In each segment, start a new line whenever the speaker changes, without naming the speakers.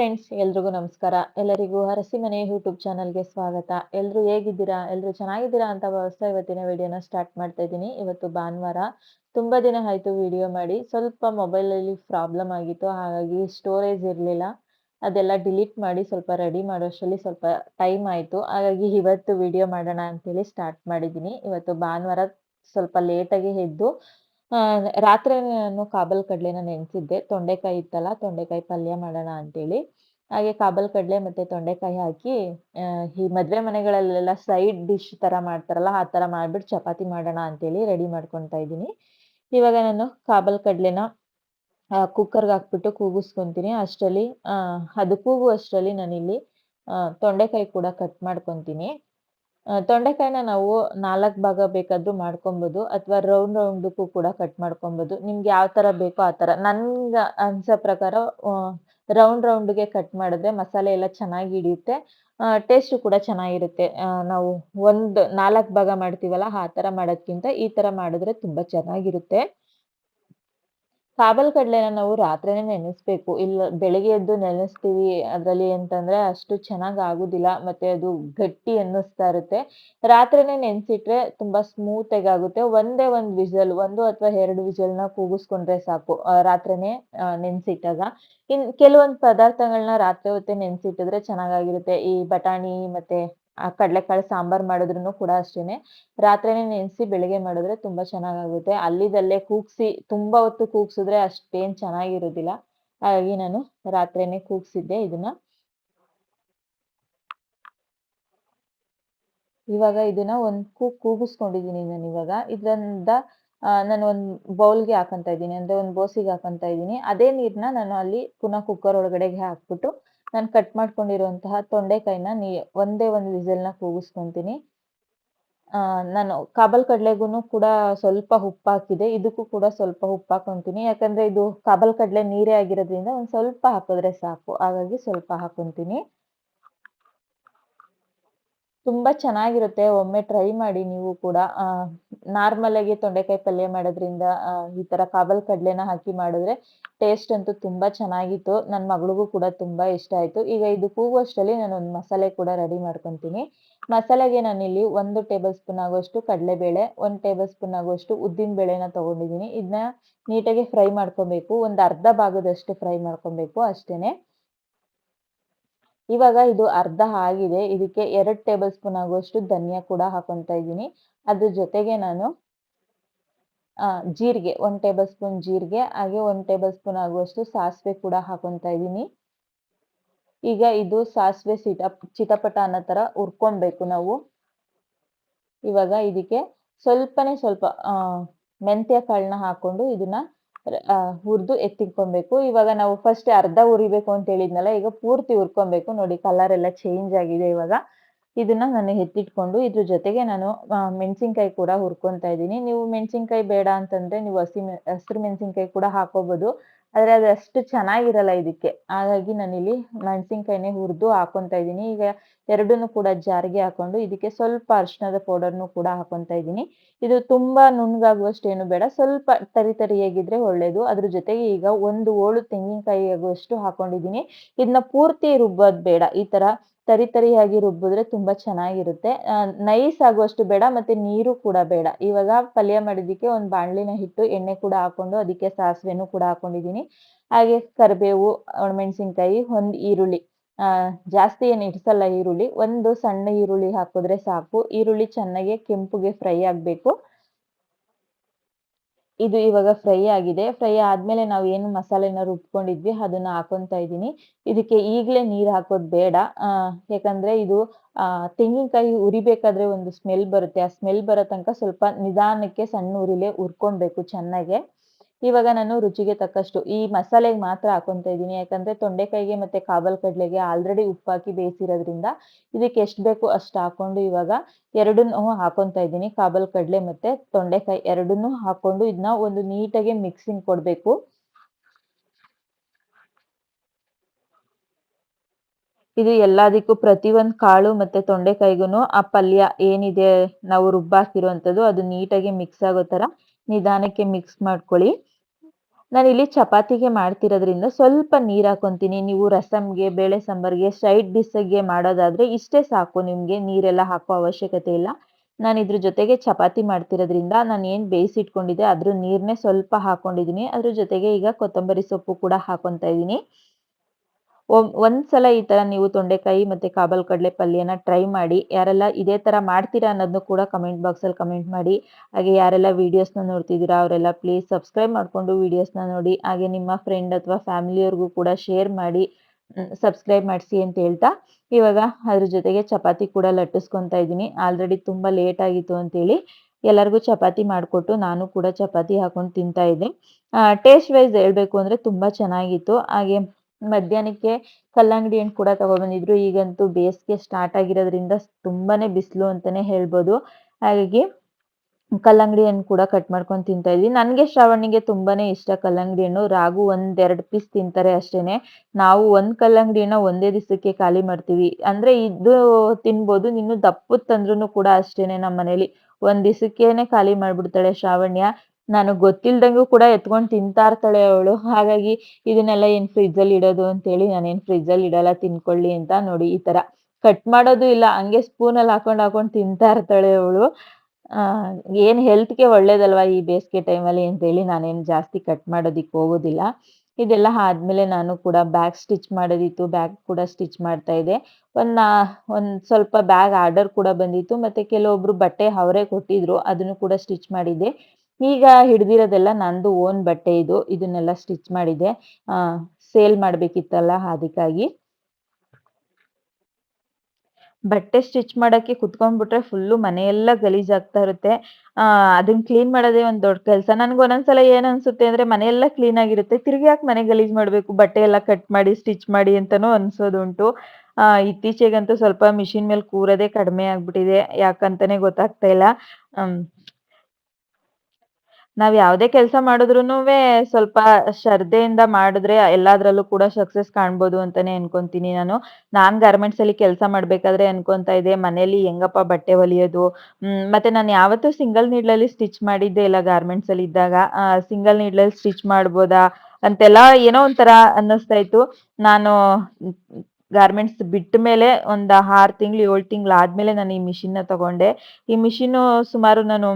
Friends ಎಲ್ರಿಗೂ ನಮಸ್ಕಾರ. ಎಲ್ಲರಿಗೂ ಹರಸಿ ಮನೆ ಯೂಟ್ಯೂಬ್ ಚಾನಲ್ಗೆ ಸ್ವಾಗತ. ಎಲ್ಲರೂ ಹೇಗಿದ್ದೀರಾ? ಎಲ್ಲರೂ ಚೆನ್ನಾಗಿದ್ದೀರಾ ಅಂತ ಭಾವಿಸ್ತಾ ಇವತ್ತಿನ ವಿಡಿಯೋನ ಸ್ಟಾರ್ಟ್ ಮಾಡ್ತಾ ಇದ್ದೀನಿ. ಇವತ್ತು ಭಾನುವಾರ. ತುಂಬಾ ದಿನ ಆಯ್ತು ವಿಡಿಯೋ ಮಾಡಿ. ಸ್ವಲ್ಪ ಮೊಬೈಲಲ್ಲಿ ಪ್ರಾಬ್ಲಮ್ ಆಗಿತ್ತು. ಹಾಗಾಗಿ ಸ್ಟೋರೇಜ್ ಇರಲಿಲ್ಲ. ಅದೆಲ್ಲ ಡಿಲೀಟ್ ಮಾಡಿ ಸ್ವಲ್ಪ ರೆಡಿ ಮಾಡೋಷ್ಟರಲ್ಲಿ ಸ್ವಲ್ಪ ಟೈಮ್ ಆಯಿತು. ಹಾಗಾಗಿ ಇವತ್ತು ವಿಡಿಯೋ ಮಾಡೋಣ ಅಂತೇಳಿ ಸ್ಟಾರ್ಟ್ ಮಾಡಿದ್ದೀನಿ. ಇವತ್ತು ಭಾನುವಾರ ಸ್ವಲ್ಪ ಲೇಟಾಗಿ ಎದ್ದು ರಾತ್ರಿ ನಾನು ಕಾಬಲ್ ಕಡಲೆನ ನೆನೆಸಿದ್ದೆ. ತೊಂಡೆಕಾಯಿ ಇತ್ತಲ್ಲ, ತೊಂಡೆಕಾಯಿ ಪಲ್ಯ ಮಾಡೋಣ ಅಂತೇಳಿ. ಹಾಗೆ ಕಾಬಲ್ ಕಡಲೆ ಮತ್ತೆ ತೊಂಡೆಕಾಯಿ ಹಾಕಿ ಈ ಮದುವೆ ಮನೆಗಳಲ್ಲೆಲ್ಲ ಸೈಡ್ ಡಿಶ್ ತರ ಮಾಡ್ತಾರಲ್ಲ, ಆ ತರ ಮಾಡ್ಬಿಟ್ಟು ಚಪಾತಿ ಮಾಡೋಣ ಅಂತೇಳಿ ರೆಡಿ ಮಾಡ್ಕೊತಾ ಇದ್ದೀನಿ. ಇವಾಗ ನಾನು ಕಾಬಲ್ ಕಡಲೆನ ಕುಕ್ಕರ್ಗೆ ಹಾಕ್ಬಿಟ್ಟು ಕೂಗಿಸ್ಕೊತೀನಿ. ಅಷ್ಟರಲ್ಲಿ ಅದು ಕೂಗುವಷ್ಟರಲ್ಲಿ ನಾನಿಲ್ಲಿ ತೊಂಡೆಕಾಯಿ ಕೂಡ ಕಟ್ ಮಾಡ್ಕೊತೀನಿ. ತೊಂಡೆಕಾಯಿನ ನಾವು ನಾಲ್ಕು ಭಾಗ ಬೇಕಾದ್ರೂ ಮಾಡ್ಕೊಬೋದು ಅಥವಾ ರೌಂಡ್ ರೌಂಡಕ್ಕೂ ಕೂಡ ಕಟ್ ಮಾಡ್ಕೊಬೋದು. ನಿಮ್ಗೆ ಯಾವ ತರ ಬೇಕೋ ಆ ತರ. ನನ್ಗೆ ಅನ್ಸೋ ಪ್ರಕಾರ ರೌಂಡ್ ರೌಂಡ್ಗೆ ಕಟ್ ಮಾಡಿದ್ರೆ ಮಸಾಲೆ ಎಲ್ಲ ಚೆನ್ನಾಗಿ ಹಿಡಿಯುತ್ತೆ. ಟೇಸ್ಟು ಕೂಡ ಚೆನ್ನಾಗಿರುತ್ತೆ. ನಾವು ಒಂದು ನಾಲ್ಕು ಭಾಗ ಮಾಡ್ತೀವಲ್ಲ, ಆ ತರ ಮಾಡೋದ್ಕಿಂತ ಈ ತರ ಮಾಡಿದ್ರೆ ತುಂಬಾ ಚೆನ್ನಾಗಿರುತ್ತೆ. ಕಾಬಲ್ ಕಡಲೆನ ನಾವು ರಾತ್ರಿನೇ ನೆನೆಸ್ಬೇಕು. ಇಲ್ಲ ಬೆಳಿಗ್ಗೆ ಎದ್ದು ನೆನೆಸ್ತೀವಿ ಅದ್ರಲ್ಲಿ ಅಂತಂದ್ರೆ ಅಷ್ಟು ಚೆನ್ನಾಗ್ ಆಗುದಿಲ್ಲ, ಮತ್ತೆ ಅದು ಗಟ್ಟಿ ಅನ್ನಿಸ್ತಾ ಇರುತ್ತೆ. ರಾತ್ರಿನೇ ನೆನೆಸಿಟ್ರೆ ತುಂಬಾ ಸ್ಮೂತ್ ಆಗಿ ಆಗುತ್ತೆ. ಒಂದೇ ಒಂದ್ ವಿಜಲ್ ಒಂದು ಅಥವಾ ಎರಡು ವಿಸಲ್ನ ಕೂಗಿಸ್ಕೊಂಡ್ರೆ ಸಾಕು ರಾತ್ರಿನೇ ನೆನೆಸಿಟ್ಟಾಗ. ಇನ್ ಕೆಲವೊಂದ್ ಪದಾರ್ಥಗಳನ್ನ ರಾತ್ರಿ ಹೊತ್ತೇ ನೆನ್ಸಿಟ್ಟಿದ್ರೆ ಚೆನ್ನಾಗಾಗಿರುತ್ತೆ ಈ ಬಟಾಣಿ ಮತ್ತೆ ಆ ಕಡ್ಲೆಕಾಳು ಸಾಂಬಾರ್ ಮಾಡಿದ್ರು ಕೂಡ ಅಷ್ಟೇನೆ. ರಾತ್ರಿನೇ ನೆನೆಸಿ ಬೆಳಿಗ್ಗೆ ಮಾಡಿದ್ರೆ ತುಂಬಾ ಚೆನ್ನಾಗಾಗುತ್ತೆ. ಅಲ್ಲಿದಲ್ಲೇ ಕೂಗ್ಸಿ, ತುಂಬಾ ಹೊತ್ತು ಕೂಗ್ಸಿದ್ರೆ ಅಷ್ಟೇನ್ ಚೆನ್ನಾಗಿರೋದಿಲ್ಲ. ಹಾಗಾಗಿ ನಾನು ರಾತ್ರಿನೇ ಕೂಗ್ಸಿದ್ದೆ ಇದನ್ನ. ಇವಾಗ ಇದನ್ನ ಒಂದ್ ಕೂಗ್ ಕೂಗಿಸ್ಕೊಂಡಿದೀನಿ ನಾನು ಇವಾಗ. ಇದ್ರಿಂದ ನಾನು ಒಂದ್ ಬೌಲ್ಗೆ ಹಾಕಂತ ಇದ್ದೀನಿ. ಅಂದ್ರೆ ಒಂದ್ ಬೋಸಿಗೆ ಹಾಕೊಂತ ಇದ್ದೀನಿ. ಅದೇ ನೀರ್ನ ನಾನು ಅಲ್ಲಿ ಪುನಃ ಕುಕ್ಕರ್ ಒಳಗಡೆಗೆ ಹಾಕ್ಬಿಟ್ಟು ನಾನು ಕಟ್ ಮಾಡ್ಕೊಂಡಿರುವಂತಹ ತೊಂಡೆಕಾಯಿನ ನೀ ಒಂದೇ ಒಂದು ವಿಸಲ್ನ ಕೂಗಿಸ್ಕೊಂತೀನಿ. ನಾನು ಕಾಬಲ್ ಕಡಲೆಗೂ ಕೂಡ ಸ್ವಲ್ಪ ಉಪ್ಪು ಹಾಕಿದೆ ಇದಕ್ಕೂ ಕೂಡ ಸ್ವಲ್ಪ ಉಪ್ಪು ಹಾಕೊಂತೀನಿ ಯಾಕಂದ್ರೆ ಇದು ಕಾಬಲ್ ಕಡ್ಲೆ ನೀರೇ ಆಗಿರೋದ್ರಿಂದ ಒಂದ್ ಸ್ವಲ್ಪ ಹಾಕಿದ್ರೆ ಸಾಕು. ಹಾಗಾಗಿ ಸ್ವಲ್ಪ ಹಾಕೊಂತೀನಿ. ತುಂಬಾ ಚೆನ್ನಾಗಿರುತ್ತೆ. ಒಮ್ಮೆ ಟ್ರೈ ಮಾಡಿ ನೀವು ಕೂಡ ನಾರ್ಮಲ್ ಆಗಿ ತೊಂಡೆಕಾಯಿ ಪಲ್ಯ ಮಾಡೋದ್ರಿಂದ ಈ ತರ ಕಾಬಲ್ ಕಡ್ಲೆನ ಹಾಕಿ ಮಾಡಿದ್ರೆ ಟೇಸ್ಟ್ ಅಂತೂ ತುಂಬಾ ಚೆನ್ನಾಗಿತ್ತು. ನನ್ನ ಮಗಳಿಗೂ ಕೂಡ ತುಂಬಾ ಇಷ್ಟ ಆಯ್ತು. ಈಗ ಇದು ಕೂಗುವಷ್ಟರಲ್ಲಿ ನಾನು ಒಂದು ಮಸಾಲೆ ಕೂಡ ರೆಡಿ ಮಾಡ್ಕೊಂತೀನಿ. ಮಸಾಲೆಗೆ ಇಲ್ಲಿ ಒಂದು ಟೇಬಲ್ ಸ್ಪೂನ್ ಆಗುವಷ್ಟು ಕಡಲೆಬೇಳೆ, ಒಂದು ಟೇಬಲ್ ಸ್ಪೂನ್ ಆಗುವಷ್ಟು ಉದ್ದಿನ ಬೇಳೆನ ತಗೊಂಡಿದ್ದೀನಿ. ಇದನ್ನ ನೀಟಾಗಿ ಫ್ರೈ ಮಾಡ್ಕೊಬೇಕು. ಒಂದು ಅರ್ಧ ಭಾಗದಷ್ಟು ಫ್ರೈ ಮಾಡ್ಕೊಬೇಕು ಅಷ್ಟೇನೆ. ಇವಾಗ ಇದು ಅರ್ಧ ಆಗಿದೆ. ಇದಕ್ಕೆ ಎರಡು ಟೇಬಲ್ ಸ್ಪೂನ್ ಆಗುವಷ್ಟು ಧನಿಯಾ ಕೂಡ ಹಾಕೊಂತ ಇದ್ದೀನಿ. ಅದ್ರ ಜೊತೆಗೆ ನಾನು ಜೀರಿಗೆ, ಒಂದು ಟೇಬಲ್ ಸ್ಪೂನ್ ಜೀರಿಗೆ, ಹಾಗೆ ಒಂದು ಟೇಬಲ್ ಸ್ಪೂನ್ ಆಗುವಷ್ಟು ಸಾಸಿವೆ ಕೂಡ ಹಾಕೊಂತ ಇದ್ದೀನಿ. ಈಗ ಇದು ಸಾಸಿವೆ ಸಿಟ, ಚಿಟಪಟ ಅನ್ನೋ ಥರ ಹುರ್ಕೊಬೇಕು ನಾವು. ಇವಾಗ ಇದಕ್ಕೆ ಸ್ವಲ್ಪನೇ ಸ್ವಲ್ಪ ಮೆಂತ್ಯ ಕಾಳನ್ನ ಹಾಕೊಂಡು ಇದನ್ನ ಹುರ್ದು ಎತ್ತಿಟ್ಕೊಬೇಕು. ಇವಾಗ ನಾವು ಫಸ್ಟ್ ಅರ್ಧ ಹುರಿಬೇಕು ಅಂತ ಹೇಳಿದ್ನಲ್ಲ, ಈಗ ಪೂರ್ತಿ ಹುರ್ಕೊಬೇಕು. ನೋಡಿ ಕಲರ್ ಎಲ್ಲ ಚೇಂಜ್ ಆಗಿದೆ ಇವಾಗ. ಇದನ್ನ ನಾನು ಎತ್ತಿಟ್ಕೊಂಡು ಇದ್ರ ಜೊತೆಗೆ ನಾನು ಮೆಣಸಿನ್ಕಾಯಿ ಕೂಡ ಹುರ್ಕೊಂತ ಇದ್ದೀನಿ. ನೀವು ಮೆಣಸಿನ್ಕಾಯಿ ಬೇಡ ಅಂತಂದ್ರೆ ನೀವು ಹಸಿ ಹಸಿರು ಮೆಣಸಿನ್ಕಾಯಿ ಕೂಡ ಹಾಕೋಬಹುದು ಆದ್ರೆ ಅದು ಅಷ್ಟು ಚೆನ್ನಾಗಿರಲ್ಲ ಇದಕ್ಕೆ. ಹಾಗಾಗಿ ನಾನಿಲ್ಲಿ ಮೆಣಸಿನ್ಕಾಯಿನೇ ಹುರಿದು ಹಾಕೊಂತ ಇದ್ದೀನಿ. ಈಗ ಎರಡನ್ನೂ ಕೂಡ ಜಾರಿಗೆ ಹಾಕೊಂಡು ಇದಕ್ಕೆ ಸ್ವಲ್ಪ ಅರಿಶಿಣದ ಪೌಡರ್ನು ಕೂಡ ಹಾಕೊಂತ ಇದ್ದೀನಿ. ಇದು ತುಂಬಾ ನುಣ್ಣಗಾಗುವಷ್ಟು ಏನು ಬೇಡ, ಸ್ವಲ್ಪ ತರಿ ತರಿಯಾಗಿದ್ರೆ ಒಳ್ಳೇದು. ಅದ್ರ ಜೊತೆಗೆ ಈಗ ಒಂದು ಓಳು ತೆಂಗಿನಕಾಯಿ ಆಗುವಷ್ಟು ಹಾಕೊಂಡಿದ್ದೀನಿ. ಇದನ್ನ ಪೂರ್ತಿ ರುಬ್ಬೋದ್ ಬೇಡ. ಈ ತರ ತರಿ ತರಿಯಾಗಿ ರುಬ್ಬಿದ್ರೆ ತುಂಬಾ ಚೆನ್ನಾಗಿರುತ್ತೆ. ನೈಸ್ ಆಗುವಷ್ಟು ಬೇಡ ಮತ್ತೆ ನೀರು ಕೂಡ ಬೇಡ. ಇವಾಗ ಪಲ್ಯ ಮಾಡಿದಕ್ಕೆ ಒಂದು ಬಾಣಲಿನ ಹಿಟ್ಟು, ಎಣ್ಣೆ ಕೂಡ ಹಾಕೊಂಡು ಅದಕ್ಕೆ ಸಾಸಿವೆನೂ ಕೂಡ ಹಾಕೊಂಡಿದ್ದೀನಿ. ಹಾಗೆ ಕರಿಬೇವು, ಒಣಮೆಣಸಿನ್ಕಾಯಿ, ಒಂದ್ ಈರುಳ್ಳಿ. ಜಾಸ್ತಿ ಏನು ಇಡ್ಸಲ್ಲ ಈರುಳ್ಳಿ. ಒಂದು ಸಣ್ಣ ಈರುಳ್ಳಿ ಹಾಕಿದ್ರೆ ಸಾಕು. ಈರುಳ್ಳಿ ಚೆನ್ನಾಗಿ ಕೆಂಪುಗೆ ಫ್ರೈ ಆಗ್ಬೇಕು. ಇದು ಇವಾಗ ಫ್ರೈ ಆಗಿದೆ. ಫ್ರೈ ಆದ್ಮೇಲೆ ನಾವು ಏನು ಮಸಾಲೆನ ರುಬ್ಕೊಂಡಿದ್ವಿ, ಅದನ್ನ ಹಾಕೊಂತ ಇದ್ದೀನಿ. ಇದಕ್ಕೆ ಈಗಲೇ ನೀರ್ ಹಾಕೋದ್ ಬೇಡ. ಆ, ಯಾಕಂದ್ರೆ ಇದು, ಆ, ತೆಂಗಿನಕಾಯಿ ಉರಿಬೇಕಾದ್ರೆ ಒಂದು ಸ್ಮೆಲ್ ಬರುತ್ತೆ. ಆ ಸ್ಮೆಲ್ ಬರೋ ತನಕ ಸ್ವಲ್ಪ ನಿಧಾನಕ್ಕೆ ಸಣ್ಣ ಉರಿಲೇ ಹುರ್ಕೊಬೇಕು ಚೆನ್ನಾಗೆ. ಇವಾಗ ನಾನು ರುಚಿಗೆ ತಕ್ಕಷ್ಟು ಈ ಮಸಾಲೆಗೆ ಮಾತ್ರ ಹಾಕೊಂತ ಇದ್ದೀನಿ. ಯಾಕಂದ್ರೆ ತೊಂಡೆಕಾಯಿಗೆ ಮತ್ತೆ ಕಾಬಲ್ ಕಡ್ಲೆಗೆ ಆಲ್ರೆಡಿ ಉಪ್ಪು ಹಾಕಿ ಬೇಯಿಸಿರೋದ್ರಿಂದ ಇದಕ್ಕೆ ಎಷ್ಟು ಬೇಕು ಅಷ್ಟು ಹಾಕೊಂಡು ಇವಾಗ ಎರಡನ್ನೂ ಹಾಕೊಂತ ಇದ್ದೀನಿ. ಕಾಬಲ್ ಕಡಲೆ ಮತ್ತೆ ತೊಂಡೆಕಾಯಿ ಎರಡನ್ನೂ ಹಾಕೊಂಡು ಇದನ್ನ ಒಂದು ನೀಟಾಗಿ ಮಿಕ್ಸಿಂಗ್ ಕೊಡಬೇಕು. ಇದು ಎಲ್ಲದಕ್ಕೂ ಒಂದು ಕಾಳು ಮತ್ತೆ ತೊಂಡೆಕಾಯಿಗೂ ಆ ಪಲ್ಯ ಏನಿದೆ ನಾವು ರುಬ್ಬಾಕಿರುವಂತದ್ದು ಅದು ನೀಟಾಗಿ ಮಿಕ್ಸ್ ಆಗೋ ತರ ನಿಧಾನಕ್ಕೆ ಮಿಕ್ಸ್ ಮಾಡ್ಕೊಳ್ಳಿ. ನಾನಿಲ್ಲಿ ಚಪಾತಿಗೆ ಮಾಡ್ತಿರೋದ್ರಿಂದ ಸ್ವಲ್ಪ ನೀರು ಹಾಕೊತೀನಿ. ನೀವು ರಸಮ್ಗೆ ಬೇಳೆ ಸಾಂಬಾರ್ಗೆ ಸೈಡ್ ಡಿಶ್ಗೆ ಮಾಡೋದಾದ್ರೆ ಇಷ್ಟೇ ಸಾಕು. ನಿಮಗೆ ನೀರೆಲ್ಲ ಹಾಕೋ ಅವಶ್ಯಕತೆ ಇಲ್ಲ. ನಾನು ಇದ್ರ ಜೊತೆಗೆ ಚಪಾತಿ ಮಾಡ್ತಿರೋದ್ರಿಂದ ನಾನು ಏನು ಬೇಯಿಸಿಟ್ಕೊಂಡಿದ್ದೆ ಅದ್ರ ನೀರನ್ನೇ ಸ್ವಲ್ಪ ಹಾಕೊಂಡಿದ್ದೀನಿ. ಅದ್ರ ಜೊತೆಗೆ ಈಗ ಕೊತ್ತಂಬರಿ ಸೊಪ್ಪು ಕೂಡ ಹಾಕೊತಾ ಇದ್ದೀನಿ. ಒಂದ್ಸಲ ಈ ತರ ನೀವು ತೊಂಡೆಕಾಯಿ ಮತ್ತೆ ಕಾಬಲ್ ಕಡಲೆ ಪಲ್ಯನ ಟ್ರೈ ಮಾಡಿ, ಯಾರೆಲ್ಲ ಇದೇ ತರ ಮಾಡ್ತೀರಾ ಅನ್ನೋದನ್ನು ಕೂಡ ಕಮೆಂಟ್ ಬಾಕ್ಸ್ ಅಲ್ಲಿ ಕಮೆಂಟ್ ಮಾಡಿ. ಹಾಗೆ ಯಾರೆಲ್ಲ ವೀಡಿಯೋಸ್ನ ನೋಡ್ತಿದ್ದೀರಾ ಅವರೆಲ್ಲ ಪ್ಲೀಸ್ ಸಬ್ಸ್ಕ್ರೈಬ್ ಮಾಡ್ಕೊಂಡು ವಿಡಿಯೋಸ್ನ ನೋಡಿ. ಹಾಗೆ ನಿಮ್ಮ ಫ್ರೆಂಡ್ ಅಥವಾ ಫ್ಯಾಮಿಲಿಯವ್ರಿಗೂ ಕೂಡ ಶೇರ್ ಮಾಡಿ ಸಬ್ಸ್ಕ್ರೈಬ್ ಮಾಡಿಸಿ ಅಂತ ಹೇಳ್ತಾ. ಇವಾಗ ಅದ್ರ ಜೊತೆಗೆ ಚಪಾತಿ ಕೂಡ ಲಟ್ಟಿಸ್ಕೊತಾ ಇದ್ದೀನಿ. ಆಲ್ರೆಡಿ ತುಂಬ ಲೇಟ್ ಆಗಿತ್ತು ಅಂತೇಳಿ ಎಲ್ಲರಿಗೂ ಚಪಾತಿ ಮಾಡಿಕೊಟ್ಟು ನಾನು ಕೂಡ ಚಪಾತಿ ಹಾಕೊಂಡು ತಿಂತಾ ಇದ್ದೆ. ಟೇಸ್ಟ್ ವೈಸ್ ಹೇಳಬೇಕು ಅಂದರೆ ತುಂಬ ಚೆನ್ನಾಗಿತ್ತು. ಹಾಗೆ ಮಧ್ಯಾಹ್ನಕ್ಕೆ ಕಲ್ಲಂಗಡಿ ಹಣ್ಣು ಕೂಡ ತಗೊಬಂದಿದ್ರು ಈಗಂತೂ ಬೇಸಿಗೆ ಸ್ಟಾರ್ಟ್ ಆಗಿರೋದ್ರಿಂದ ತುಂಬಾನೇ ಬಿಸಿಲು ಅಂತಾನೆ ಹೇಳ್ಬೋದು. ಹಾಗಾಗಿ ಕಲ್ಲಂಗಡಿ ಹಣ್ಣು ಕೂಡ ಕಟ್ ಮಾಡ್ಕೊಂಡು ತಿಂತಾ ಇದ್ವಿ. ನನಗೆ ಶ್ರಾವಣಿಗೆ ತುಂಬಾನೇ ಇಷ್ಟ ಕಲ್ಲಂಗಡಿ ಹಣ್ಣು. ರಾಗು ಒಂದೆರಡು ಪೀಸ್ ತಿಂತಾರೆ ಅಷ್ಟೇನೆ. ನಾವು ಒಂದು ಕಲ್ಲಂಗಡಿ ಒಂದೇ ದಿವಸಕ್ಕೆ ಖಾಲಿ ಮಾಡ್ತೀವಿ. ಅಂದ್ರೆ ಇದು ತಿನ್ಬೋದು ನೀನು ದಪ್ಪದ ತಂದ್ರೂ ಕೂಡ ಅಷ್ಟೇನೆ ನಮ್ಮ ಮನೇಲಿ ಒಂದ್ ದಿವಸಕ್ಕೇನೆ ಖಾಲಿ ಮಾಡ್ಬಿಡ್ತಾಳೆ ಶ್ರಾವಣ್ಯ. ನಾನು ಗೊತ್ತಿಲ್ದಂಗೂ ಕೂಡ ಎತ್ಕೊಂಡು ತಿಂತಾ ಇರ್ತಾಳೆ ಅವಳು. ಹಾಗಾಗಿ ಇದನ್ನೆಲ್ಲ ಏನ್ ಫ್ರಿಜ್ಜಲ್ಲಿ ಇಡೋದು ಅಂತೇಳಿ ನಾನೇನ್ ಫ್ರಿಜ್ ಅಲ್ಲಿ ಇಡಲ್ಲ, ತಿನ್ಕೊಳ್ಳಿ ಅಂತ ನೋಡಿ ಈ ತರ. ಕಟ್ ಮಾಡೋದು ಇಲ್ಲ, ಹಂಗೆ ಸ್ಪೂನ್ ಅಲ್ಲಿ ಹಾಕೊಂಡು ಹಾಕೊಂಡ್ ತಿಂತಾ ಇರ್ತಾಳೆ ಅವಳು ಏನ್ ಹೆಲ್ತ್ಗೆ ಒಳ್ಳೇದಲ್ವಾ ಈ ಬೇಸಿಗೆ ಟೈಮಲ್ಲಿ ಅಂತೇಳಿ ನಾನೇನು ಜಾಸ್ತಿ ಕಟ್ ಮಾಡೋದಿಕ್ ಹೋಗೋದಿಲ್ಲ. ಇದೆಲ್ಲ ಆದ್ಮೇಲೆ ನಾನು ಕೂಡ ಬ್ಯಾಗ್ ಸ್ಟಿಚ್ ಮಾಡೋದಿತ್ತು, ಬ್ಯಾಗ್ ಕೂಡ ಸ್ಟಿಚ್ ಮಾಡ್ತಾ ಇದ್ದೆ. ಒಂದ್ ಒಂದ್ ಸ್ವಲ್ಪ ಬ್ಯಾಗ್ ಆರ್ಡರ್ ಕೂಡ ಬಂದಿತ್ತು. ಮತ್ತೆ ಕೆಲವೊಬ್ರು ಬಟ್ಟೆ ಅವರೇ ಕೊಟ್ಟಿದ್ರು, ಅದನ್ನು ಕೂಡ ಸ್ಟಿಚ್ ಮಾಡಿದ್ದೆ. ಈಗ ಹಿಡ್ದಿರೋದೆಲ್ಲ ನಂದು ಓನ್ ಬಟ್ಟೆ ಇದು. ಇದನ್ನೆಲ್ಲ ಸ್ಟಿಚ್ ಮಾಡಿದೆ. ಸೇಲ್ ಮಾಡಬೇಕಿತ್ತಲ್ಲ ಅದಕ್ಕಾಗಿ ಬಟ್ಟೆ ಸ್ಟಿಚ್ ಮಾಡಕ್ಕೆ ಕುತ್ಕೊಂಡ್ಬಿಟ್ರೆ ಫುಲ್ಲು ಮನೆಯೆಲ್ಲ ಗಲೀಜಾಗ್ತಾ ಇರುತ್ತೆ. ಅದನ್ನ ಕ್ಲೀನ್ ಮಾಡೋದೇ ಒಂದು ದೊಡ್ಡ ಕೆಲಸ. ನನ್ಗೆ ಒಂದೊಂದ್ಸಲ ಏನ್ ಅನ್ಸುತ್ತೆ ಅಂದ್ರೆ ಮನೆಯೆಲ್ಲ ಕ್ಲೀನ್ ಆಗಿರುತ್ತೆ. ತಿರ್ಗಿ ಯಾಕೆ ಮನೆ ಗಲೀಜ್ ಮಾಡಬೇಕು? ಬಟ್ಟೆ ಎಲ್ಲ ಕಟ್ ಮಾಡಿ ಸ್ಟಿಚ್ ಮಾಡಿ ಅಂತಾನೂ ಅನಿಸೋದುಂಟು. ಇತ್ತೀಚೆಗಂತೂ ಸ್ವಲ್ಪ ಮಿಷಿನ್ ಮೇಲೆ ಕೂರೋದೇ ಕಡಿಮೆ ಆಗ್ಬಿಟ್ಟಿದೆ. ಯಾಕಂತಾನೆ ಗೊತ್ತಾಗ್ತಾ ಇಲ್ಲ. ನಾವ್ ಯಾವ್ದೇ ಕೆಲ್ಸ ಮಾಡಿದ್ರು ಸ್ವಲ್ಪ ಶ್ರದ್ಧೆಯಿಂದ ಮಾಡಿದ್ರೆ ಎಲ್ಲಾದ್ರಲ್ಲೂ ಕೂಡ ಸಕ್ಸಸ್ ಕಾಣ್ಬೋದು ಅಂತಾನೆ ಅನ್ಕೊಂತೀನಿ ನಾನು. ನಾನ್ ಗಾರ್ಮೆಂಟ್ಸ್ ಅಲ್ಲಿ ಕೆಲ್ಸ ಮಾಡ್ಬೇಕಾದ್ರೆ ಅನ್ಕೊಂತಾ ಇದ್ದೆ ಮನೇಲಿ ಹೆಂಗಪ್ಪ ಬಟ್ಟೆ ಹೊಲಿಯೋದು ಮತ್ತೆ ನಾನ್ ಯಾವತ್ತೂ ಸಿಂಗಲ್ ನೀಡ್ಲಲ್ಲಿ ಸ್ಟಿಚ್ ಮಾಡಿದ್ದೆ ಇಲ್ಲ ಗಾರ್ಮೆಂಟ್ಸ್ ಅಲ್ಲಿ ಇದ್ದಾಗ. ಆ ಸಿಂಗಲ್ ನೀಡ್ಲಲ್ಲಿ ಸ್ಟಿಚ್ ಮಾಡ್ಬೋದಾ ಅಂತೆಲ್ಲ ಏನೋ ಒಂಥರ ಅನ್ನಿಸ್ತಾ ಇತ್ತು. ನಾನು ಗಾರ್ಮೆಂಟ್ಸ್ ಬಿಟ್ಟ ಮೇಲೆ ಒಂದ್ ಆರ್ ತಿಂಗ್ಳು ಏಳ್ ತಿಂಗ್ಳು ಆದ್ಮೇಲೆ ನಾನು ಈ ಮಿಷಿನ್‌ನ ತಗೊಂಡೆ. ಈ ಮಿಷಿನು ಸುಮಾರು ನಾನು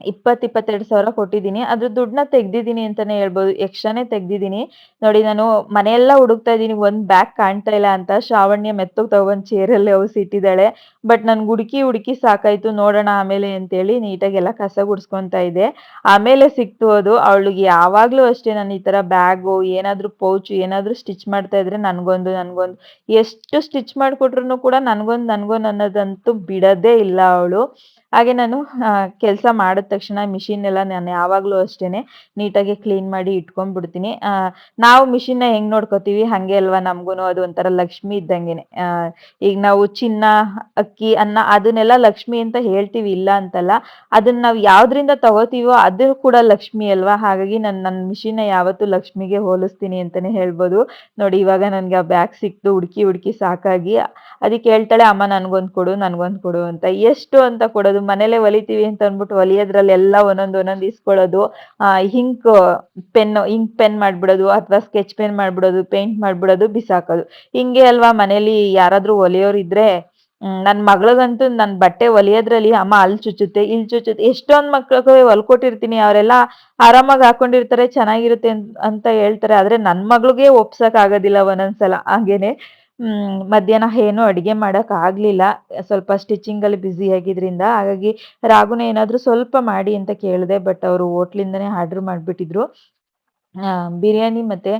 ಇಪ್ಪತ್ ಇಪ್ಪತ್ತೆರಡು ಸಾವಿರ ಕೊಟ್ಟಿದ್ದೀನಿ. ಅದ್ರ ದುಡ್ಡನ್ನ ತೆಗ್ದಿದ್ದೀನಿ ಅಂತಾನೆ ಹೇಳ್ಬೋದು. ಎಕ್ಸ್ಟ್ರಾನೇ ತೆಗ್ದಿದ್ದೀನಿ. ನೋಡಿ, ನಾನು ಮನೆಯೆಲ್ಲ ಹುಡುಕ್ತಾ ಇದ್ದೀನಿ. ಒಂದ್ ಬ್ಯಾಗ್ ಕಾಣ್ತಾ ಇಲ್ಲ ಅಂತ. ಶ್ರಾವಣ್ಯ ಮೆತ್ತಗ್ ತಗೊಂಡ್ ಚೇರಲ್ಲಿ ಸಿಟ್ಟಿದಾಳೆ ಬಟ್ ನನ್ಗೆ ಹುಡುಕಿ ಹುಡುಕಿ ಸಾಕಾಯ್ತು. ನೋಡೋಣ ಆಮೇಲೆ ಅಂತೇಳಿ ನೀಟಾಗಿ ಎಲ್ಲ ಕಸ ಗುಡ್ಸ್ಕೊಂತಾ ಇದ್ದೆ ಆಮೇಲೆ ಸಿಕ್ತು ಅದು. ಅವಳಿಗೆ ಯಾವಾಗ್ಲೂ ಅಷ್ಟೇ ನಾನು ಈ ತರ ಬ್ಯಾಗು, ಏನಾದ್ರೂ ಪೌಚ್, ಏನಾದ್ರೂ ಸ್ಟಿಚ್ ಮಾಡ್ತಾ ಇದ್ರೆ ನನ್ಗೊಂದು ನನ್ಗೊಂದು. ಎಷ್ಟು ಸ್ಟಿಚ್ ಮಾಡ್ಕೊಟ್ರು ಕೂಡ ನನ್ಗೊಂದು ನನ್ಗೊಂದು ಅನ್ನೋದಂತೂ ಬಿಡದೇ ಇಲ್ಲ ಅವಳು. ಹಾಗೆ ನಾನು ಕೆಲಸ ಮಾಡಿದ ತಕ್ಷಣ ಮಿಷಿನ್ ಎಲ್ಲ ನಾನು ಯಾವಾಗಲೂ ಅಷ್ಟೇನೆ ನೀಟಾಗಿ ಕ್ಲೀನ್ ಮಾಡಿ ಇಟ್ಕೊಂಡ್ಬಿಡ್ತೀನಿ. ನಾವು ಮಿಷಿನ್ನ ಹೆಂಗ್ ನೋಡ್ಕೋತೀವಿ? ಹಾಗೆ ಅಲ್ವಾ ನಮಗೂ ಅದು ಒಂಥರ ಲಕ್ಷ್ಮಿ ಇದ್ದಂಗೆನೆ. ಈಗ ನಾವು ಚಿನ್ನ, ಅಕ್ಕಿ, ಅನ್ನ ಅದನ್ನೆಲ್ಲ ಲಕ್ಷ್ಮಿ ಅಂತ ಹೇಳ್ತೀವಿ, ಇಲ್ಲ ಅಂತಲ್ಲ. ಅದನ್ನ ನಾವು ಯಾವ್ದ್ರಿಂದ ತಗೋತೀವೋ ಅದು ಕೂಡ ಲಕ್ಷ್ಮಿ ಅಲ್ವಾ? ಹಾಗಾಗಿ ನಾನು ನನ್ನ ಮಿಷಿನ್ನ ಯಾವತ್ತೂ ಲಕ್ಷ್ಮಿಗೆ ಹೋಲಿಸ್ತೀನಿ ಅಂತಾನೆ ಹೇಳ್ಬೋದು. ನೋಡಿ, ಇವಾಗ ನನಗೆ ಆ ಬ್ಯಾಗ್ ಸಿಕ್ತು ಹುಡುಕಿ ಹುಡುಕಿ ಸಾಕಾಗಿ ಅದಕ್ಕೆ ಹೇಳ್ತಾಳೆ, ಅಮ್ಮ, ನನಗೊಂದು ಕೊಡು ನನಗೊಂದು ಕೊಡು ಅಂತ. ಎಷ್ಟು ಅಂತ ಕೊಡೋದು ಮನೇಲೆ ಹೊಲಿತೀವಿ ಅಂತ ಅಂದ್ಬಿಟ್ಟು ಹೊಲಿಯೋದ್ರಲ್ಲಿ ಎಲ್ಲ ಒಂದೊಂದ್ ಒಂದೊಂದು ಇಸ್ಕೊಳ್ಳೋದು. ಹಿಂಕ್, ಪೆನ್ ಇಂಕ್ ಪೆನ್ ಮಾಡ್ಬಿಡೋದು ಅಥವಾ ಸ್ಕೆಚ್ ಪೆನ್ ಮಾಡ್ಬಿಡೋದು, ಪೇಂಟ್ ಮಾಡ್ಬಿಡೋದು, ಬಿಸಾಕೋದು. ಹಿಂಗೆ ಅಲ್ವಾ ಮನೇಲಿ ಯಾರಾದ್ರೂ ಒಲಿಯೋರ್ ಇದ್ರೆ ನನ್ ಮಗಳಿಗಂತೂ ನನ್ ಬಟ್ಟೆ ಒಲಿಯೋದ್ರಲ್ಲಿ ಅಮ್ಮ ಅಲ್ಲಿ ಚುಚ್ಚುತ್ತೆ, ಇಲ್ಲಿ ಚುಚ್ಚುತ್ತೆ. ಎಷ್ಟೊಂದ್ ಮಕ್ಳಿಗೆ ಹೊಲ್ಕೊಟ್ಟಿರ್ತೀನಿ ಅವರೆಲ್ಲ ಆರಾಮಾಗಿ ಹಾಕೊಂಡಿರ್ತಾರೆ, ಚೆನ್ನಾಗಿರುತ್ತೆ ಅಂತ ಹೇಳ್ತಾರೆ. ಆದ್ರೆ ನನ್ ಮಗಳಿಗೆ ಒಪ್ಸಕ್ ಆಗೋದಿಲ್ಲ ಒಂದೊಂದ್ಸಲ, ಹಾಗೇನೆ. ಮಧ್ಯಾಹ್ನ ಏನು ಅಡುಗೆ ಮಾಡೋಕ್ಕಾಗಲಿಲ್ಲ ಸ್ವಲ್ಪ ಸ್ಟಿಚಿಂಗ್ ಅಲ್ಲಿ ಬ್ಯುಸಿ ಆಗಿದ್ರಿಂದ ಹಾಗಾಗಿ ರಾಗುನ ಏನಾದರೂ ಸ್ವಲ್ಪ ಮಾಡಿ ಅಂತ ಕೇಳಿದೆ ಬಟ್ ಅವರು ಹೋಟ್ಲಿಂದನೇ ಆರ್ಡ್ರ್ ಮಾಡ್ಬಿಟ್ಟಿದ್ರು. ಬಿರಿಯಾನಿ ಮತ್ತೆ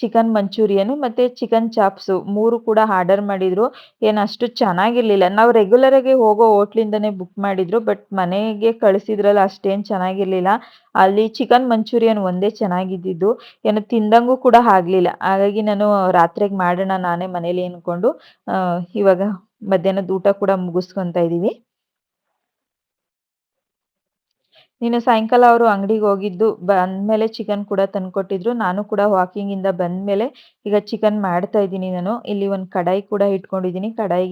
ಚಿಕನ್ ಮಂಚೂರಿಯನ್ ಮತ್ತೆ ಚಿಕನ್ ಚಾಪ್ಸು ಮೂರು ಕೂಡ ಆರ್ಡರ್ ಮಾಡಿದ್ರು. ಏನು ಅಷ್ಟು ಚೆನ್ನಾಗಿರ್ಲಿಲ್ಲ. ನಾವು ರೆಗ್ಯುಲರ್ ಆಗಿ ಹೋಗೋ ಹೋಟ್ಲಿಂದನೇ ಬುಕ್ ಮಾಡಿದ್ರು ಬಟ್ ಮನೆಗೆ ಕಳಿಸಿದ್ರಲ್ಲ ಅಷ್ಟೇನು ಚೆನ್ನಾಗಿರ್ಲಿಲ್ಲ. ಅಲ್ಲಿ ಚಿಕನ್ ಮಂಚೂರಿಯನ್ ಒಂದೇ ಚೆನ್ನಾಗಿದ್ದಿದ್ದು. ಏನು ತಿಂದಂಗೂ ಕೂಡ ಆಗ್ಲಿಲ್ಲ. ಹಾಗಾಗಿ ನಾನು ರಾತ್ರಿಗೆ ಮಾಡೋಣ ನಾನೇ ಮನೇಲಿ ಅನ್ಕೊಂಡು ಇವಾಗ ಮಧ್ಯಾಹ್ನದ ಊಟ ಕೂಡ ಮುಗಿಸ್ಕೊಂತ ಇದ್ದೀವಿ ನೀನು ಸಾಯಂಕಾಲ ಅವರು ಅಂಗಡಿಗೆ ಹೋಗಿದ್ದು, ಬಂದಮೇಲೆ ಚಿಕನ್ ಕೂಡ ತಂದುಕೊಟ್ಟಿದ್ರು. ನಾನು ಕೂಡ ವಾಕಿಂಗ್ ವಾಕಿಂಗಿಂದ ಬಂದಮೇಲೆ ಈಗ ಚಿಕನ್ ಮಾಡ್ತಾ ಇದ್ದೀನಿ ನಾನು. ಇಲ್ಲಿ ಒಂದು ಕಡಾಯಿ ಕೂಡ ಇಟ್ಕೊಂಡಿದ್ದೀನಿ. ಕಡಾಯಿ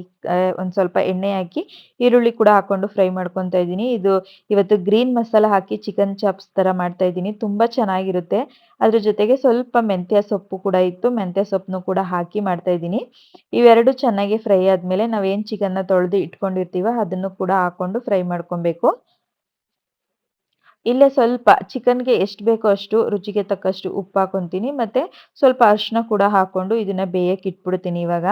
ಒಂದು ಸ್ವಲ್ಪ ಎಣ್ಣೆ ಹಾಕಿ, ಈರುಳ್ಳಿ ಕೂಡ ಹಾಕೊಂಡು ಫ್ರೈ ಮಾಡ್ಕೊತಾ ಇದ್ದೀನಿ. ಇದು ಇವತ್ತು ಗ್ರೀನ್ ಮಸಾಲ ಹಾಕಿ ಚಿಕನ್ ಚಾಪ್ಸ್ ಥರ ಮಾಡ್ತಾ ಇದ್ದೀನಿ. ತುಂಬ ಚೆನ್ನಾಗಿರುತ್ತೆ. ಅದ್ರ ಜೊತೆಗೆ ಸ್ವಲ್ಪ ಮೆಂತ್ಯ ಸೊಪ್ಪು ಕೂಡ ಇತ್ತು. ಮೆಂತ್ಯ ಸೊಪ್ಪನ್ನು ಕೂಡ ಹಾಕಿ ಮಾಡ್ತಾ ಇದ್ದೀನಿ. ಇವೆರಡು ಚೆನ್ನಾಗಿ ಫ್ರೈ ಆದಮೇಲೆ ನಾವೇನು ಚಿಕನ್ನ ತೊಳೆದು ಇಟ್ಕೊಂಡಿರ್ತೀವೋ ಅದನ್ನು ಕೂಡ ಹಾಕೊಂಡು ಫ್ರೈ ಮಾಡ್ಕೊಬೇಕು. ಇಲ್ಲೇ ಸ್ವಲ್ಪ ಚಿಕನ್ಗೆ ಎಷ್ಟು ಬೇಕೋ ಅಷ್ಟು, ರುಚಿಗೆ ತಕ್ಕಷ್ಟು ಉಪ್ಪು ಹಾಕೊತೀನಿ, ಮತ್ತೆ ಸ್ವಲ್ಪ ಅರಿಶಿನ ಕೂಡ ಹಾಕೊಂಡು ಇದನ್ನ ಬೇಯಕ್ಕೆ ಇಟ್ಬಿಡ್ತೀನಿ ಇವಾಗ.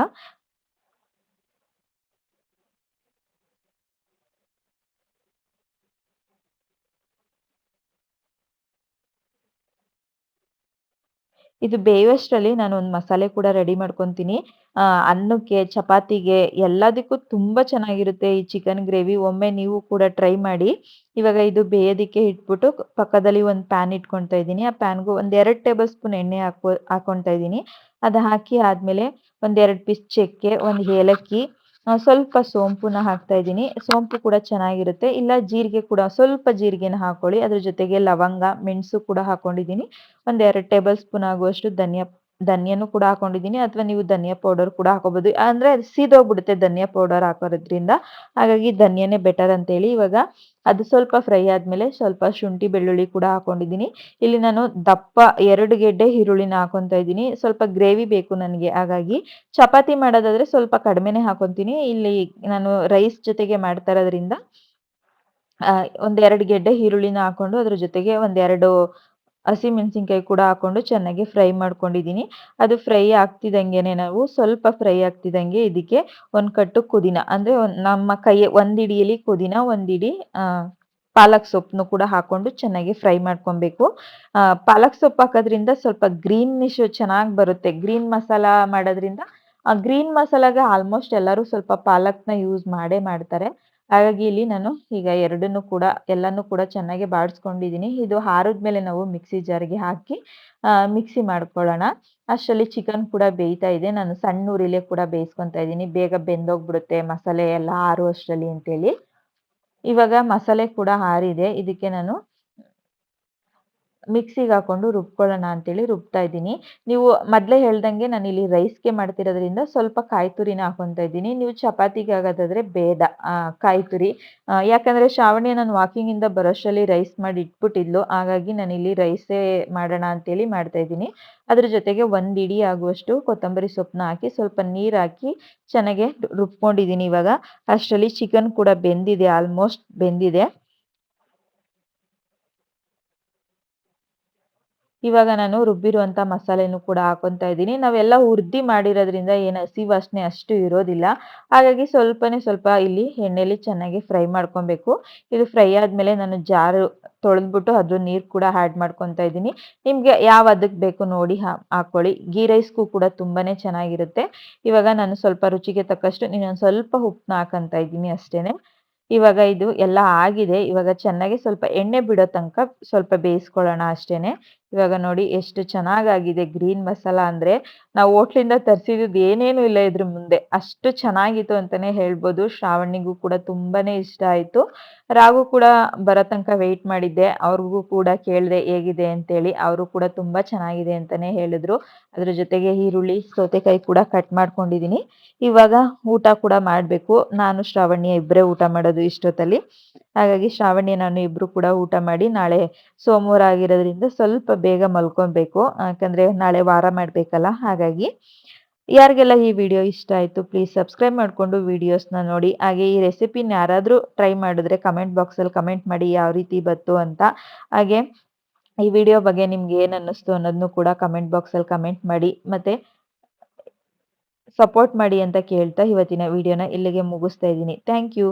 ಇದು ಬೇಯುವಷ್ಟರಲ್ಲಿ ನಾನು ಒಂದು ಮಸಾಲೆ ಕೂಡ ರೆಡಿ ಮಾಡ್ಕೊತೀನಿ. ಅನ್ನಕ್ಕೆ, ಚಪಾತಿಗೆ ಎಲ್ಲದಕ್ಕೂ ತುಂಬ ಚೆನ್ನಾಗಿರುತ್ತೆ ಈ ಚಿಕನ್ ಗ್ರೇವಿ ಒಮ್ಮೆ ನೀವು ಕೂಡ ಟ್ರೈ ಮಾಡಿ. ಇವಾಗ ಇದು ಬೇಯೋದಕ್ಕೆ ಇಟ್ಬಿಟ್ಟು ಪಕ್ಕದಲ್ಲಿ ಒಂದು ಪ್ಯಾನ್ ಇಟ್ಕೊತಾ ಇದ್ದೀನಿ. ಆ ಪ್ಯಾನ್ಗೂ ಒಂದು ಎರಡು ಟೇಬಲ್ ಸ್ಪೂನ್ ಎಣ್ಣೆ ಹಾಕೋ, ಹಾಕೊತಾ ಇದ್ದೀನಿ. ಅದು ಹಾಕಿ ಆದಮೇಲೆ ಒಂದೆರಡು ಪೀಸ್ ಚಕ್ಕೆ, ಒಂದು ಏಲಕ್ಕಿ ಸ್ವಲ್ಪ ಸೋಂಪುನ ಹಾಕ್ತಾ ಇದ್ದೀನಿ. ಸೋಂಪು ಕೂಡ ಚೆನ್ನಾಗಿರುತ್ತೆ. ಇಲ್ಲ, ಜೀರಿಗೆ ಕೂಡ ಸ್ವಲ್ಪ ಜೀರಿಗೆನ ಹಾಕೊಳ್ಳಿ. ಅದ್ರ ಜೊತೆಗೆ ಲವಂಗ, ಮೆಣಸು ಕೂಡ ಹಾಕೊಂಡಿದ್ದೀನಿ. ಒಂದೆರಡು ಟೇಬಲ್ ಸ್ಪೂನ್ ಆಗುವಷ್ಟು ಧನಿಯಾ ಧನಿಯನು ಕೂಡ ಹಾಕೊಂಡಿದ್ದೀನಿ, ಅಥವಾ ನೀವು ಧನಿಯಾ ಪೌಡರ್ ಕೂಡ ಹಾಕೋಬಹುದು ಅಂದ್ರೆ ಸೀದೋಗ್ಬಿಡುತ್ತೆ ಧನಿಯಾ ಪೌಡರ್ ಹಾಕೋದ್ರಿಂದ. ಹಾಗಾಗಿ ಧನಿಯಾನೇ ಬೆಟರ್ ಅಂತೇಳಿ ಇವಾಗ ಅದು ಸ್ವಲ್ಪ ಫ್ರೈ ಆದ್ಮೇಲೆ ಸ್ವಲ್ಪ ಶುಂಠಿ, ಬೆಳ್ಳುಳ್ಳಿ ಕೂಡ ಹಾಕೊಂಡಿದ್ದೀನಿ. ಇಲ್ಲಿ ನಾನು ದಪ್ಪ ಎರಡು ಗೆಡ್ಡೆ ಈರುಳ್ಳಿನ ಹಾಕೊತಾ ಇದ್ದೀನಿ. ಸ್ವಲ್ಪ ಗ್ರೇವಿ ಬೇಕು ನನಗೆ, ಹಾಗಾಗಿ ಚಪಾತಿ ಮಾಡೋದಾದ್ರೆ ಸ್ವಲ್ಪ ಕಡಿಮೆನೆ ಹಾಕೊತೀನಿ. ಇಲ್ಲಿ ನಾನು ರೈಸ್ ಜೊತೆಗೆ ಮಾಡ್ತಾ ಇರೋದ್ರಿಂದ ಒಂದೆರಡು ಗೆಡ್ಡೆ ಈರುಳ್ಳಿನ ಹಾಕೊಂಡು ಅದ್ರ ಜೊತೆಗೆ ಒಂದೆರಡು ಹಸಿಮೆಣಸಿನ್ಕಾಯಿ ಕೂಡ ಹಾಕೊಂಡು ಚೆನ್ನಾಗಿ ಫ್ರೈ ಮಾಡ್ಕೊಂಡಿದ್ದೀನಿ. ಅದು ಫ್ರೈ ಆಗ್ತಿದ್ದಂಗೆನೆ ನಾವು ಸ್ವಲ್ಪ ಫ್ರೈ ಆಗ್ತಿದ್ದಂಗೆ ಇದಕ್ಕೆ ಒಂದು ಕಟ್ಟು ಕುದಿನ ಅಂದರೆ ನಮ್ಮ ಕೈ ಒಂದಿಡಿಯಲ್ಲಿ ಕುದಿನ ಒಂದಿಡಿ ಪಾಲಕ್ ಸೊಪ್ಪನ್ನು ಕೂಡ ಹಾಕೊಂಡು ಚೆನ್ನಾಗಿ ಫ್ರೈ ಮಾಡ್ಕೊಬೇಕು. ಪಾಲಕ್ ಸೊಪ್ಪು ಹಾಕೋದ್ರಿಂದ ಸ್ವಲ್ಪ ಗ್ರೀನಿಶ್ ಚೆನ್ನಾಗಿ ಬರುತ್ತೆ. ಗ್ರೀನ್ ಮಸಾಲ ಮಾಡೋದ್ರಿಂದ ಗ್ರೀನ್ ಮಸಾಲಾಗೆ ಆಲ್ಮೋಸ್ಟ್ ಎಲ್ಲರೂ ಸ್ವಲ್ಪ ಪಾಲಕ್ನ ಯೂಸ್ ಮಾಡೇ ಮಾಡ್ತಾರೆ. ಹಾಗಾಗಿ ಇಲ್ಲಿ ನಾನು ಈಗ ಎರಡನ್ನು ಕೂಡ, ಎಲ್ಲಾನು ಕೂಡ ಚೆನ್ನಾಗಿ ಬಾಡಿಸ್ಕೊಂಡಿದ್ದೀನಿ. ಇದು ಮೇಲೆ ನಾವು ಮಿಕ್ಸಿ ಜಾರ್ಗೆ ಹಾಕಿ ಮಿಕ್ಸಿ ಮಾಡ್ಕೊಳ್ಳೋಣ. ಅಷ್ಟರಲ್ಲಿ ಚಿಕನ್ ಕೂಡ ಬೇಯ್ತಾ ಇದೆ. ನಾನು ಸಣ್ಣ ಉರಿಲೆ ಕೂಡ ಬೇಯಿಸ್ಕೊತಾ ಇದ್ದೀನಿ. ಬೇಗ ಬೆಂದೋಗ್ಬಿಡುತ್ತೆ ಮಸಾಲೆ ಎಲ್ಲ ಹಾರುವಷ್ಟರಲ್ಲಿ ಅಂತೇಳಿ. ಇವಾಗ ಮಸಾಲೆ ಕೂಡ ಹಾರಿದೆ. ಇದಕ್ಕೆ ನಾನು ಮಿಕ್ಸಿಗೆ ಹಾಕೊಂಡು ರುಬ್ಕೊಳ್ಳೋಣ ಅಂತೇಳಿ ರುಬ್ತಾ ಇದ್ದೀನಿ. ನೀವು ಮೊದಲೇ ಹೇಳ್ದಂಗೆ ನಾನು ಇಲ್ಲಿ ರೈಸ್ಗೆ ಮಾಡ್ತಿರೋದ್ರಿಂದ ಸ್ವಲ್ಪ ಕಾಯಿ ತುರಿನ ಹಾಕೊತಾ ಇದ್ದೀನಿ. ನೀವು ಚಪಾತಿಗೆ ಆಗೋದಾದ್ರೆ ಬೇಡ ಕಾಯಿ ತುರಿ ಯಾಕಂದರೆ ಶ್ರಾವಣಿ ನಾನು ವಾಕಿಂಗಿಂದ ಬರೋಷ್ಟರಲ್ಲಿ ರೈಸ್ ಮಾಡಿ ಇಟ್ಬಿಟ್ಟಿದ್ಲು. ಹಾಗಾಗಿ ನಾನು ಇಲ್ಲಿ ರೈಸೇ ಮಾಡೋಣ ಅಂತೇಳಿ ಮಾಡ್ತಾ ಇದ್ದೀನಿ. ಅದ್ರ ಜೊತೆಗೆ ಒಂದು ಇಡಿ ಆಗುವಷ್ಟು ಕೊತ್ತಂಬರಿ ಸೊಪ್ಪನ್ನ ಹಾಕಿ ಸ್ವಲ್ಪ ನೀರು ಹಾಕಿ ಚೆನ್ನಾಗೆ ರುಬ್ಕೊಂಡಿದ್ದೀನಿ ಇವಾಗ. ಅಷ್ಟರಲ್ಲಿ ಚಿಕನ್ ಕೂಡ ಬೆಂದಿದೆ ಆಲ್ಮೋಸ್ಟ್ ಬೆಂದಿದೆ. ಇವಾಗ ನಾನು ರುಬ್ಬಿರುವಂಥ ಮಸಾಲೆನೂ ಕೂಡ ಹಾಕೊತಾ ಇದ್ದೀನಿ. ನಾವೆಲ್ಲ ಹುರ್ದಿ ಮಾಡಿರೋದ್ರಿಂದ ಏನು ಹಸಿ ವಾಸನೆ ಅಷ್ಟು ಇರೋದಿಲ್ಲ. ಹಾಗಾಗಿ ಸ್ವಲ್ಪನೇ ಸ್ವಲ್ಪ ಇಲ್ಲಿ ಎಣ್ಣೆಲಿ ಚೆನ್ನಾಗಿ ಫ್ರೈ ಮಾಡ್ಕೊಬೇಕು. ಇದು ಫ್ರೈ ಆದಮೇಲೆ ನಾನು ಜಾರು ತೊಳೆದ್ಬಿಟ್ಟು ಅದ್ರ ನೀರು ಕೂಡ ಆ್ಯಡ್ ಮಾಡ್ಕೊತಾ ಇದ್ದೀನಿ. ನಿಮಗೆ ಯಾವ ಅದಕ್ಕೆ ಬೇಕು ನೋಡಿ ಹಾಕ್ಕೊಳ್ಳಿ ಗೀ ರೈಸ್ಗೂ ಕೂಡ ತುಂಬಾ ಚೆನ್ನಾಗಿರುತ್ತೆ. ಇವಾಗ ನಾನು ಸ್ವಲ್ಪ ರುಚಿಗೆ ತಕ್ಕಷ್ಟು ಇನ್ನೊಂದು ಸ್ವಲ್ಪ ಉಪ್ಪನ್ನ ಹಾಕಂತ ಇದ್ದೀನಿ ಅಷ್ಟೇ ಇವಾಗ ಇದು ಎಲ್ಲ ಆಗಿದೆ. ಇವಾಗ ಚೆನ್ನಾಗಿ ಸ್ವಲ್ಪ ಎಣ್ಣೆ ಬಿಡೋ ತನಕ ಸ್ವಲ್ಪ ಬೇಯಿಸ್ಕೊಳ್ಳೋಣ ಅಷ್ಟೇನೆ. ಇವಾಗ ನೋಡಿ ಎಷ್ಟು ಚೆನ್ನಾಗಾಗಿದೆ ಗ್ರೀನ್ ಮಸಾಲ ಅಂದರೆ ನಾವು ಹೋಟ್ಲಿಂದ ತರಿಸಿದ್ದು ಏನೇನು ಇಲ್ಲ ಇದ್ರ ಮುಂದೆ. ಅಷ್ಟು ಚೆನ್ನಾಗಿತ್ತು ಅಂತಲೇ ಹೇಳ್ಬೋದು. ಶ್ರಾವಣಿಗೂ ಕೂಡ ತುಂಬಾ ಇಷ್ಟ ಆಯಿತು. ರಾಗು ಕೂಡ ಬರೋ ತನಕ ವೆಯ್ಟ್ ಮಾಡಿದ್ದೆ. ಅವ್ರಿಗೂ ಕೂಡ ಕೇಳಿದೆ ಹೇಗಿದೆ ಅಂತೇಳಿ. ಅವರು ಕೂಡ ತುಂಬ ಚೆನ್ನಾಗಿದೆ ಅಂತಲೇ ಹೇಳಿದ್ರು. ಅದ್ರ ಜೊತೆಗೆ ಈರುಳ್ಳಿ, ಸೌತೆಕಾಯಿ ಕೂಡ ಕಟ್ ಮಾಡ್ಕೊಂಡಿದ್ದೀನಿ. ಇವಾಗ ಊಟ ಕೂಡ ಮಾಡಬೇಕು. ನಾನು ಶ್ರಾವಣಿಯ ಇಬ್ಬರೇ ಊಟ ಮಾಡೋದು ಇಷ್ಟೊತ್ತಲ್ಲಿ. ಹಾಗಾಗಿ ಶ್ರಾವಣಿ ನಾನು ಇಬ್ಬರು ಕೂಡ ಊಟ ಮಾಡಿ ನಾಳೆ ಸೋಮವಾರ ಆಗಿರೋದ್ರಿಂದ ಸ್ವಲ್ಪ ಬೇಗ ಮಲ್ಕೊಬೇಕು. ಯಾಕಂದರೆ ನಾಳೆ ವಾರ ಮಾಡಬೇಕಲ್ಲ, ಹಾಗಾಗಿ ಯಾರಿಗೆಲ್ಲ ಈ ವಿಡಿಯೋ ಇಷ್ಟ ಆಯಿತು ಪ್ಲೀಸ್ ಸಬ್ಸ್ಕ್ರೈಬ್ ಮಾಡಿಕೊಂಡು ವೀಡಿಯೋಸ್ನ ನೋಡಿ. ಹಾಗೆ ಈ ರೆಸಿಪಿನ ಯಾರಾದರೂ ಟ್ರೈ ಮಾಡಿದ್ರೆ ಕಮೆಂಟ್ ಬಾಕ್ಸಲ್ಲಿ ಕಮೆಂಟ್ ಮಾಡಿ ಯಾವ ರೀತಿ ಬತ್ತು ಅಂತ. ಹಾಗೆ ಈ ವಿಡಿಯೋ ಬಗ್ಗೆ ನಿಮ್ಗೆ ಏನು ಅನ್ನಿಸ್ತು ಅನ್ನೋದನ್ನು ಕೂಡ ಕಮೆಂಟ್ ಬಾಕ್ಸಲ್ಲಿ ಕಮೆಂಟ್ ಮಾಡಿ. ಮತ್ತು ಸಪೋರ್ಟ್ ಮಾಡಿ ಅಂತ ಕೇಳ್ತಾ ಇವತ್ತಿನ ವಿಡಿಯೋನ ಇಲ್ಲಿಗೆ ಮುಗಿಸ್ತಾ ಇದ್ದೀನಿ. Thank you